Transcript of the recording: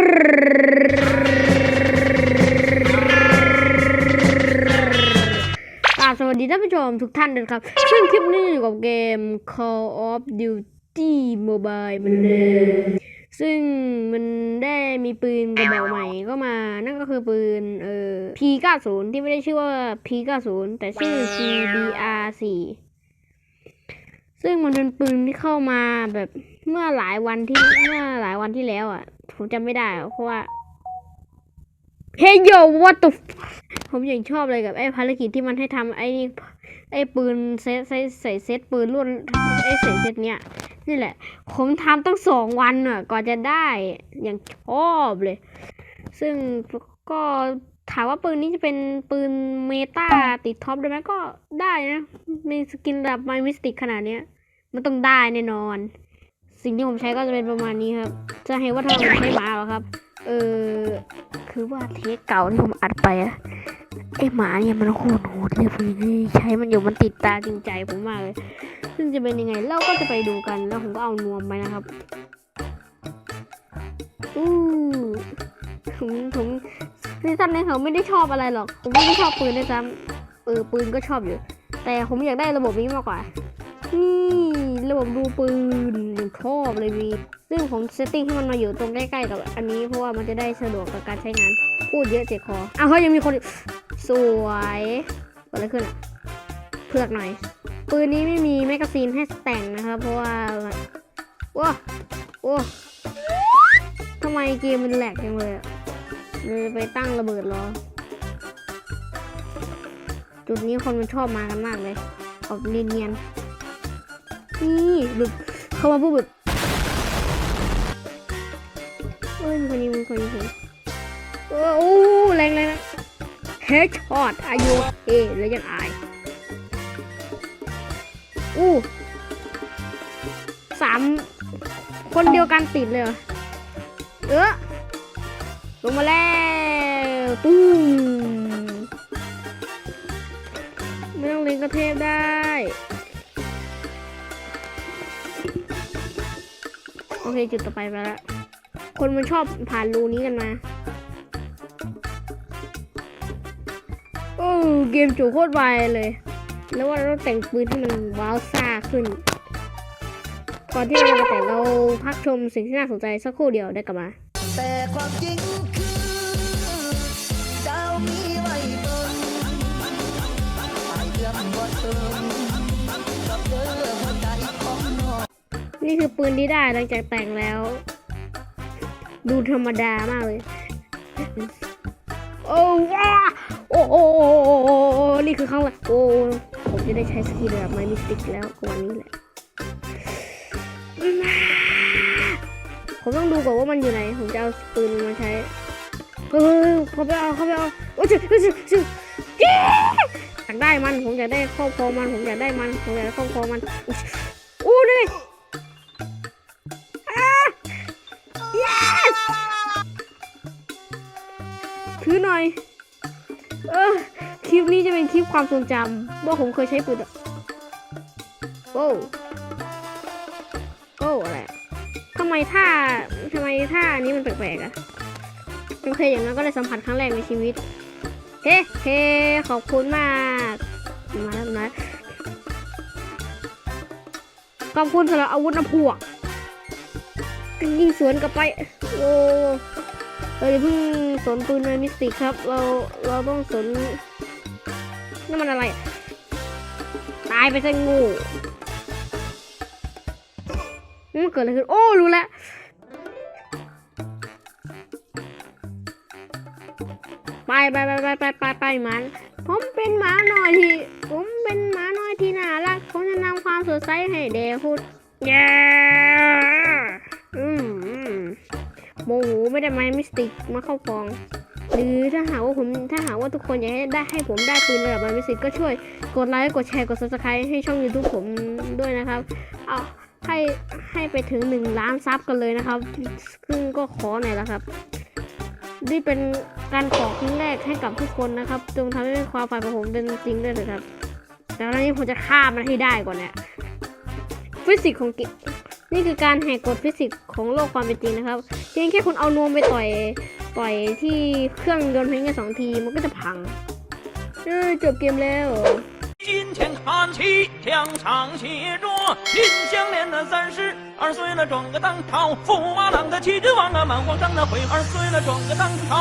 กราบสวัสดีท่านผู้ชมทุกท่านด้วยครับซึ่งคลิปนี้อยู่กับเกม Call of Duty Mobile มือนเดิมซึ่งมันได้มีปืนกระบอกใหม่ก็มา นั่นก็คือปืนเอ่อ P90 ที่ไม่ได้ชื่อว่า P90 แต่ชื่อ CBR4 ซึ่งมันเป็นปืนที่เข้ามาแบบ เมื่อหลายวันที่เมื่อหลายวันที่แล้วอะ ผมจำไม่ได้เพราะว่า Hey yo what the f- ผมยังชอบเลยกับไอ้ภารกิจที่มันให้ทำไอ้นี่ไอ้ปืนเซตใส่ใส่เซตปืนรุ่นไอ้ใส่เซตเนี้ยนี่แหละ ผมทำตั้งสองวันอะก่อนจะได้อย่างชอบเลย ซึ่งก็ถามว่าปืนนี้จะเป็นปืนเมตาติดท็อปได้ไหมก็ได้นะ มีสกินระบไมมิสติกขนาดเนี้ยมันต้องได้แน่นอน สิ่งที่ผมใช้ก็จะเป็นประมาณนี้ครับ จะเห็นว่าทำไมผมใช้หมาเหรอครับ เออคือว่าเทปเก่าที่ผมอัดไปอะไอหมาเนี่ยมันโคตรโหดเลยผมนี่ใช้มันอยู่มันติดตาจริงใจผมมากเลย ซึ่งจะเป็นยังไงเราก็จะไปดูกันแล้วผมก็เอานวมไปนะครับอือผมผมในสั้นในเขาไม่ได้ชอบอะไรหรอก ผมไม่ได้ชอบปืนด้วยซ้ำเออปืนก็ชอบอยู่ แต่ผมอยากได้ระบบนี้มากกว่า นี่ระบบดูปืนอย่างชอบเลยมีซึ่งผมเซตติ้งให้มันมาอยู่ตรงใกล้ๆกับอันนี้เพราะว่ามันจะได้สะดวกกับการใช้งาน พูดเยอะเจ็บคออ้าวเฮ้ยยังมีคนสวยเกิดอะไรขึ้นอะเผือกหน่อย ปืนนี้ไม่มีแมกกาซีนให้แต่งนะครับ เพราะว่าว้าโอ้ทำไมเกมมันแหลกจังเลยเลยไปตั้งระเบิดรอ จุดนี้คนมันชอบมากันมากเลยออกเนียนๆ นี่แบบเข้ามาพูดแบบเอ้ยมีคนยิงมีคนยิงผมเออโอ้แรงเลยนะเฮดช็อตอายุเอแล้วยังอายอู้สามคนเดียวกันติดเลยเหรอเออลงมาแล้วตุ้มไม่ต้องเล่นกระเทพได้ เคจุดต่อไปไปแล้วคนมันชอบผ่านรูนี้กันมา โอ้เกมจู่โคตรไวเลย แล้วว่าเราแต่งปืนให้มันว้าวซ่าขึ้น ก่อนที่เราจะแต่งเราพักชมสิ่งที่น่าสนใจสักครู่เดียวได้กลับมา แต่ความจริงคือเจ้ามีไว้เบิ่งไอเรื่องบ่เติม นี่คือปืนที่ได้หลังจากแต่งแล้ว ดูธรรมดามากเลย โอ้ว้าโอ้โอ้นี่คือครั้งแรกโอ้ผมจะได้ใช้สกิลแบบไม่มิติกแล้วกวันนี้แหละ ผมต้องดูก่อนว่ามันอยู่ไหน ผมจะเอาปืนมาใช้เฮ้ยเขาไปเอาเขาไปเอาโอ้ยชิชิชิชิอยากได้มัน ผมอยากได้ครอบครองมัน ผมอยากได้มัน ผมอยากได้ครอบครองมันอู้นี่ น่อย เออคลิปนี้จะเป็นคลิปความทรงจำว่าผมเคยใช้ปืนอะโอ้โอ้อะไรทำไมท่าทำไมท่าอันนี้มันแปลกๆอะโอเคอย่างนั้นก็ได้สัมผัสครั้งแรกในชีวิต เฮ้เฮ้ขอบคุณมาก มาแล้วนะขอบคุณสำหรับอาวุธน้ำพวกยิงสวนกลับไป โอ้ เราอย่าเพิ่งสนปืนในมิสติกครับ เราเราต้องสนนั่นมันอะไร ตายไปซะงูมันเกิดอะไรขึ้น โอ้ รู้แล้วไปไปไปไปไปไปไปหมันผมเป็นหมาหน่อยที่ ผมเป็นหมาน้อยที่น่ารักผมจะนำความสดใสให้เด็กพูดแย่อืมอืมโมโหไม่ได้ไม้มิสติกมาเข้าฟอง หรือถ้าหากว่าผมถ้าหากว่าทุกคนอยากให้ได้ให้ผมได้ปืนระดับไม้มิสติกก็ช่วยกดไลค์กดแชร์กด subscribe ให้ช่อง YouTube ผมด้วยนะครับเอาให้ให้ไปถึงหนึ่งล้านซับกันเลยนะครับ ซึ่งก็ขอหน่อยละครับนี่เป็นการขอครั้งแรกให้กับทุกคนนะครับจงทำให้ความฝันของผมเป็นจริงด้วยเถอะครับแต่ตอนนี้ผมจะฆ่ามันให้ได้ก่อนเนี่ยฟิสิกส์ของเก นี่คือการแหกกฎฟิสิกส์ของโลกความเป็นจริงนะครับ เพียงแค่คุณเอานวมไปต่อยต่อยที่เครื่องยนต์เพียงแค่สองทีมันก็จะพังเออจบเกมแล้ว 今天看齐，墙上写着“心相连的三十二岁了，转个当朝，驸马郎的旗帜王啊，满皇上的徽儿岁了，转个当朝。”